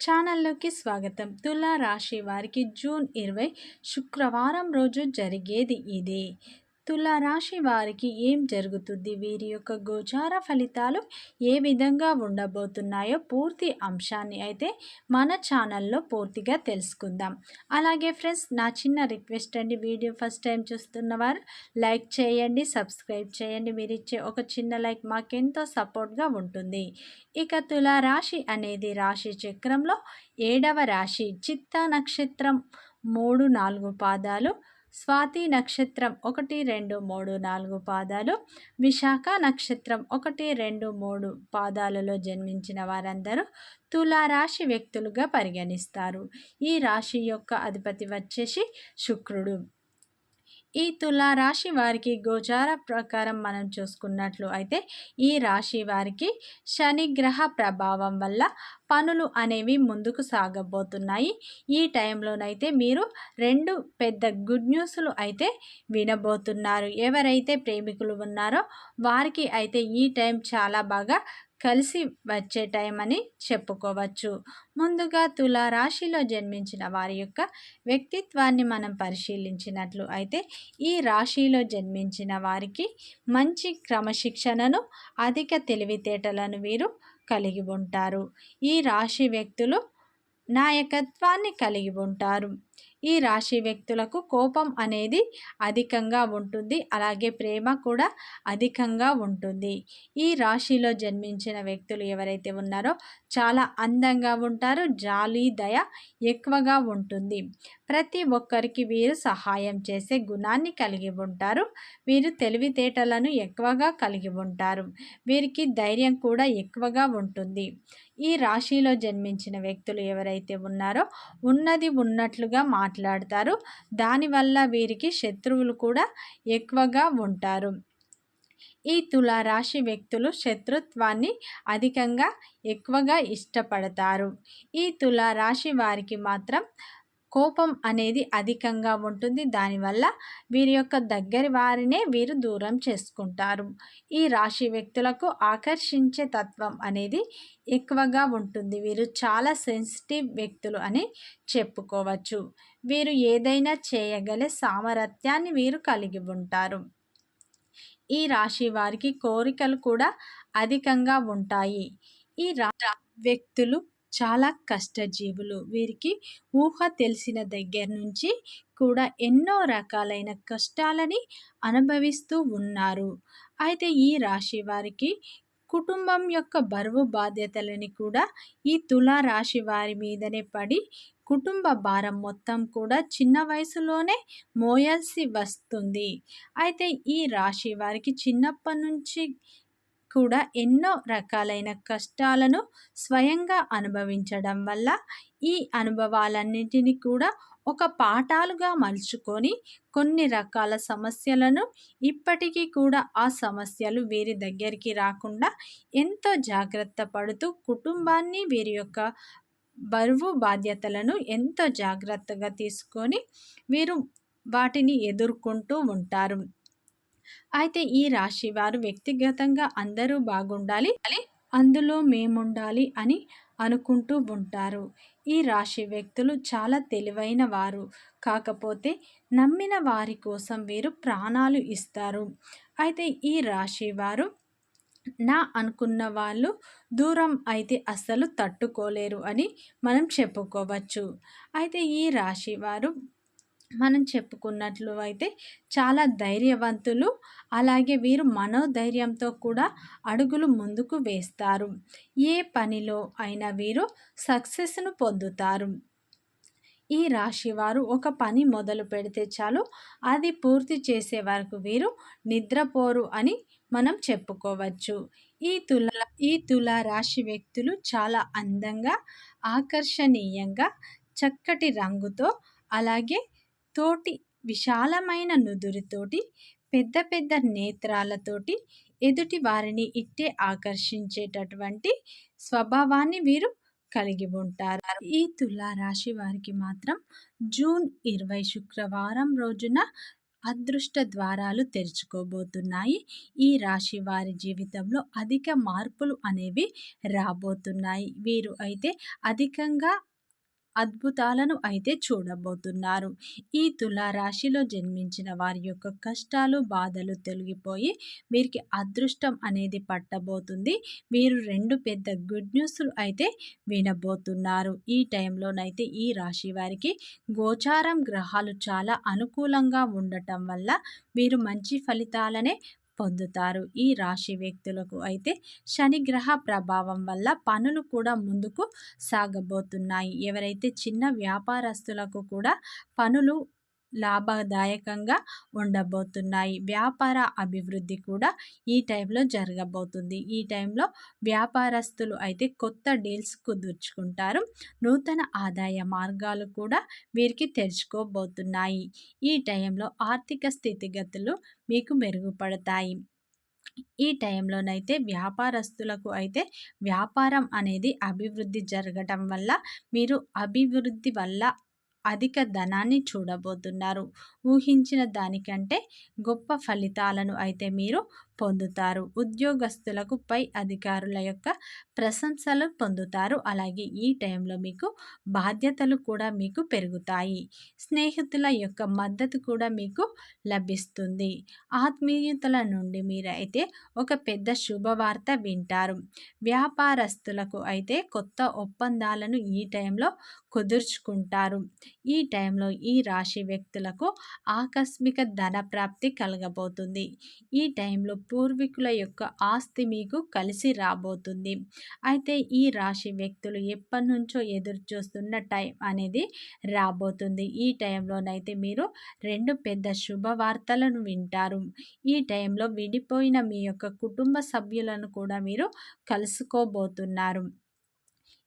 ఛానల్లోకి స్వాగతం. తులా రాశి వారికి జూన్ ఇరవై శుక్రవారం రోజు జరిగేది ఇది. తులారాశి వారికి ఏం జరుగుతుంది? వీరి యొక్క గోచార ఫలితాలు ఏ విధంగా ఉండబోతున్నాయో పూర్తి అంశాన్ని అయితే మన ఛానల్లో పూర్తిగా తెలుసుకుందాం. అలాగే ఫ్రెండ్స్ నా చిన్న రిక్వెస్ట్ అండి వీడియో ఫస్ట్ టైం చూస్తున్న వారు లైక్ చేయండి సబ్స్క్రైబ్ చేయండి. మీరు ఇచ్చే ఒక చిన్న లైక్ మాకెంతో సపోర్ట్గా ఉంటుంది. ఇక తులారాశి అనేది రాశి చక్రంలో ఏడవ రాశి. చిత్త నక్షత్రం మూడు నాలుగు పాదాలు స్వాతి నక్షత్రం ఒకటి రెండు మూడు నాలుగు పాదాలు. విశాఖ నక్షత్రం ఒకటి రెండు మూడు పాదాలలో జన్మించిన వారందరూ తులారాశి వ్యక్తులుగా పరిగణిస్తారు. ఈ రాశి యొక్క అధిపతి వచ్చేసి శుక్రుడు. ఈ తులా రాశి వారికి గోచార ప్రకారం మనం చూసుకున్నట్లు అయితే ఈ రాశి వారికి శనిగ్రహ ప్రభావం వల్ల పనులు అనేవి ముందుకు సాగబోతున్నాయి. ఈ టైంలోనైతే మీరు రెండు పెద్ద గుడ్ న్యూస్లు అయితే వినబోతున్నారు. ఎవరైతే ప్రేమికులు ఉన్నారో వారికి అయితే ఈ టైం చాలా బాగా కలిసి వచ్చే టైం అని చెప్పుకోవచ్చు. ముందుగా తులా రాశిలో జన్మించిన వారి యొక్క వ్యక్తిత్వాన్ని మనం పరిశీలించినట్లు అయితే ఈ రాశిలో జన్మించిన వారికి మంచి క్రమశిక్షణను అధిక తెలివితేటలను వీరు కలిగి ఉంటారు. ఈ రాశి వ్యక్తులు నాయకత్వాన్ని కలిగి ఉంటారు. ఈ రాశి వ్యక్తులకు కోపం అనేది అధికంగా ఉంటుంది. అలాగే ప్రేమ కూడా అధికంగా ఉంటుంది. ఈ రాశిలో జన్మించిన వ్యక్తులు ఎవరైతే ఉన్నారో చాలా అందంగా ఉంటారు. జాలి దయ ఎక్కువగా ఉంటుంది. ప్రతి ఒక్కరికి వీరు సహాయం చేసే గుణాన్ని కలిగి ఉంటారు. వీరు తెలివితేటలను ఎక్కువగా కలిగి ఉంటారు. వీరికి ధైర్యం కూడా ఎక్కువగా ఉంటుంది. ఈ రాశిలో జన్మించిన వ్యక్తులు ఎవరైతే ఉన్నారో ఉన్నది ఉన్నట్లుగా మాట్లాడతారు. దానివల్ల వీరికి శత్రువులు కూడా ఎక్కువగా ఉంటారు. ఈ తులారాశి వ్యక్తులు శత్రుత్వాన్ని అధికంగా ఎక్కువగా ఇష్టపడతారు. ఈ తులారాశి వారికి మాత్రం కోపం అనేది అధికంగా ఉంటుంది. దానివల్ల వీరి యొక్క దగ్గరి వారినే వీరు దూరం చేసుకుంటారు. ఈ రాశి వ్యక్తులకు ఆకర్షించే తత్వం అనేది ఎక్కువగా ఉంటుంది. వీరు చాలా సెన్సిటివ్ వ్యక్తులు అని చెప్పుకోవచ్చు. వీరు ఏదైనా చేయగలే సామర్థ్యాన్ని వీరు కలిగి ఉంటారు. ఈ రాశి వారికి కోరికలు కూడా అధికంగా ఉంటాయి. ఈ రా వ్యక్తులు చాలా కష్టజీవులు. వీరికి ఊహ తెలిసిన దగ్గర నుంచి కూడా ఎన్నో రకాలైన కష్టాలని అనుభవిస్తూ ఉన్నారు. అయితే ఈ రాశి వారికి కుటుంబం యొక్క బరువు బాధ్యతలని కూడా ఈ తులా రాశి వారి మీదనే పడి కుటుంబ భారం మొత్తం కూడా చిన్న వయసులోనే మోయాల్సి వస్తుంది. అయితే ఈ రాశి వారికి చిన్నప్పటి నుంచి కూడా ఎన్నో రకాలైన కష్టాలను స్వయంగా అనుభవించడం వల్ల ఈ అనుభవాలన్నింటినీ కూడా ఒక పాఠాలుగా మలుచుకొని కొన్ని రకాల సమస్యలను ఇప్పటికీ కూడా ఆ సమస్యలు వీరి దగ్గరికి రాకుండా ఎంతో జాగ్రత్త పడుతూ కుటుంబాన్ని వీరి యొక్క బరువు బాధ్యతలను ఎంతో జాగ్రత్తగా తీసుకొని వీరు వాటిని ఎదుర్కొంటూ ఉంటారు. అయితే ఈ రాశి వారు వ్యక్తిగతంగా అందరూ బాగుండాలి అందులో మేముండాలి అని అనుకుంటూ ఉంటారు. ఈ రాశి వ్యక్తులు చాలా తెలివైన వారు. కాకపోతే నమ్మిన వారి కోసం వీరు ప్రాణాలు ఇస్తారు. అయితే ఈ రాశి వారు నా అనుకున్న వాళ్ళు దూరం అయితే అస్సలు తట్టుకోలేరు అని మనం చెప్పుకోవచ్చు. అయితే ఈ రాశి వారు మనం చెప్పుకున్నట్లు అయితే చాలా ధైర్యవంతులు అలాగే వీరు మనోధైర్యంతో కూడా అడుగులు ముందుకు వేస్తారు. ఏ పనిలో అయినా వీరు సక్సెస్ను పొందుతారు. ఈ రాశి వారు ఒక పని మొదలు పెడితే చాలు అది పూర్తి చేసే వరకు వీరు నిద్రపోరు అని మనం చెప్పుకోవచ్చు. ఈ తుల ఈ తుల రాశి వ్యక్తులు చాలా అందంగా ఆకర్షణీయంగా చక్కటి రంగుతో అలాగే తోటి విశాలమైన నుదురుతోటి పెద్ద పెద్ద నేత్రాలతోటి ఎదుటి వారిని ఇట్టే ఆకర్షించేటటువంటి స్వభావాన్ని వీరు కలిగి ఉంటారు. ఈ తులారాశి వారికి మాత్రం జూన్ ఇరవై శుక్రవారం రోజున అదృష్ట ద్వారాలు తెరుచుకోబోతున్నాయి. ఈ రాశి వారి జీవితంలో అధిక మార్పులు అనేవి రాబోతున్నాయి. వీరు అయితే అధికంగా అద్భుతాలను అయితే చూడబోతున్నారు. ఈ తులారాశిలో జన్మించిన వారి యొక్క కష్టాలు బాధలు తొలగిపోయి వీరికి అదృష్టం అనేది పట్టబోతుంది. వీరు రెండు పెద్ద గుడ్ న్యూస్లు అయితే వినబోతున్నారు. ఈ టైంలోనైతే ఈ రాశి వారికి గోచారం గ్రహాలు చాలా అనుకూలంగా ఉండటం వల్ల వీరు మంచి ఫలితాలనే పొందుతారు ఈ రాశి వ్యక్తులకు. అయితే శనిగ్రహ ప్రభావం వల్ల పనులు కూడా ముందుకు సాగబోతున్నాయి. ఎవరైతే చిన్న వ్యాపారస్తులకు కూడా పనులు లాభదాయకంగా ఉండబోతున్నాయి. వ్యాపార అభివృద్ధి కూడా ఈ టైంలో జరగబోతుంది. ఈ టైంలో వ్యాపారస్తులు అయితే కొత్త డీల్స్ కుదుర్చుకుంటారు. నూతన ఆదాయ మార్గాలు కూడా వీరికి తెరుచుకోబోతున్నాయి. ఈ టైంలో ఆర్థిక స్థితిగతులు మీకు మెరుగుపడతాయి. ఈ టైంలోనైతే వ్యాపారస్తులకు అయితే వ్యాపారం అనేది అభివృద్ధి జరగటం వల్ల మీరు అభివృద్ధి వల్ల అధిక ధనాన్ని చూడబోతున్నారు. ఊహించిన దానికంటే గొప్ప ఫలితాలను అయితే మీరు పొందుతారు. ఉద్యోగస్తులకు పై అధికారుల యొక్క ప్రశంసలు పొందుతారు. అలాగే ఈ టైంలో మీకు బాధ్యతలు కూడా మీకు పెరుగుతాయి. స్నేహితుల యొక్క మద్దతు కూడా మీకు లభిస్తుంది. ఆత్మీయతల నుండి మీరైతే ఒక పెద్ద శుభవార్త వింటారు. వ్యాపారస్తులకు అయితే కొత్త ఒప్పందాలను ఈ టైంలో కుదుర్చుకుంటారు. ఈ టైంలో ఈ రాశి వ్యక్తులకు ఆకస్మిక ధన ప్రాప్తి కలగబోతుంది. ఈ టైంలో పూర్వీకుల యొక్క ఆస్తి మీకు కలిసి రాబోతుంది. అయితే ఈ రాశి వ్యక్తులు ఎప్పటి నుంచో ఎదురు చూస్తున్న టైం అనేది రాబోతుంది. ఈ టైంలోనైతే మీరు రెండు పెద్ద శుభవార్తలను వింటారు. ఈ టైంలో విడిపోయిన మీ యొక్క కుటుంబ సభ్యులను కూడా మీరు కలుసుకోబోతున్నారు.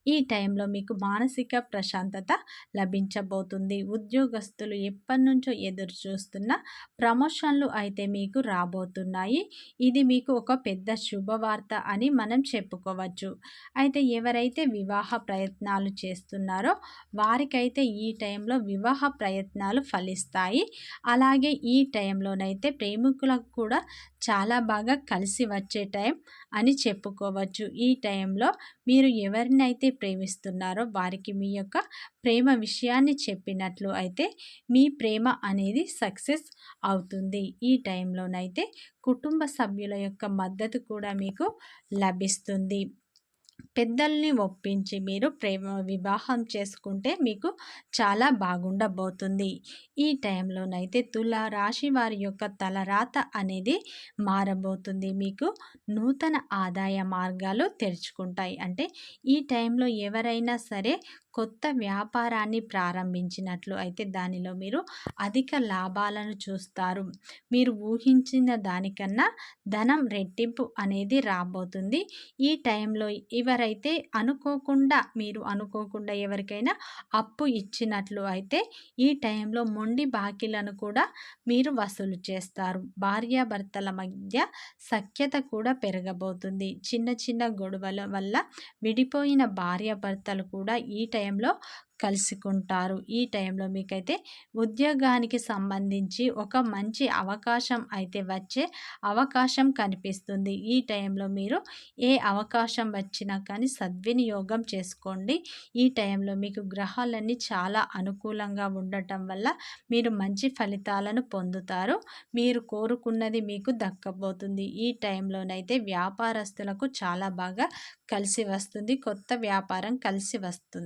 ఈ టైంలో మీకు మానసిక ప్రశాంతత లభించబోతుంది. ఉద్యోగస్తులు ఎప్పటి నుంచో ఎదురు చూస్తున్న ప్రమోషన్లు అయితే మీకు రాబోతున్నాయి. ఇది మీకు ఒక పెద్ద శుభవార్త అని మనం చెప్పుకోవచ్చు. అయితే ఎవరైతే వివాహ ప్రయత్నాలు చేస్తున్నారో వారికైతే ఈ టైంలో వివాహ ప్రయత్నాలు ఫలిస్తాయి. అలాగే ఈ టైంలోనైతే ప్రేమికులకు కూడా చాలా బాగా కలిసి వచ్చే టైం అని చెప్పుకోవచ్చు. ఈ టైంలో మీరు ఎవరినైతే ప్రేమిస్తున్నారో వారికి మీ యొక్క ప్రేమ విషయాన్ని చెప్పినట్లు అయితే మీ ప్రేమ అనేది సక్సెస్ అవుతుంది. ఈ టైంలోనైతే కుటుంబ సభ్యుల యొక్క మద్దతు కూడా మీకు లభిస్తుంది. పెద్దల్ని ఒప్పించి మీరు ప్రేమ వివాహం చేసుకుంటే మీకు చాలా బాగుండబోతుంది. ఈ టైంలోనైతే తుల రాశి వారి యొక్క తలరాత అనేది మారబోతుంది. మీకు నూతన ఆదాయ మార్గాలు తెరుచుకుంటాయి. అంటే ఈ టైంలో ఎవరైనా సరే కొత్త వ్యాపారాన్ని ప్రారంభించినట్లు అయితే దానిలో మీరు అధిక లాభాలను చూస్తారు. మీరు ఊహించిన దానికన్నా ధనం రెట్టింపు అనేది రాబోతుంది. ఈ టైంలో ఎవరైతే అనుకోకుండా మీరు అనుకోకుండా ఎవరికైనా అప్పు ఇచ్చినట్లు అయితే ఈ టైంలో మొండి బాకీలను కూడా మీరు వసూలు చేస్తారు. భార్యాభర్తల మధ్య సఖ్యత కూడా పెరగబోతుంది. చిన్న చిన్న గొడవల వల్ల విడిపోయిన భార్యాభర్తలు కూడా ఈ టైం టైంలో కలుసుకుంటారు. ఈ టైంలో మీకైతే ఉద్యోగానికి సంబంధించి ఒక మంచి అవకాశం అయితే వచ్చే అవకాశం కనిపిస్తుంది. ఈ టైంలో మీరు ఏ అవకాశం వచ్చినా కానీ సద్వినియోగం చేసుకోండి. ఈ టైంలో మీకు గ్రహాలన్నీ చాలా అనుకూలంగా ఉండటం వల్ల మీరు మంచి ఫలితాలను పొందుతారు. మీరు కోరుకున్నది మీకు దక్కబోతుంది. ఈ టైంలోనైతే వ్యాపారస్తులకు చాలా బాగా కలిసి వస్తుంది. కొత్త వ్యాపారం కలిసి వస్తుంది.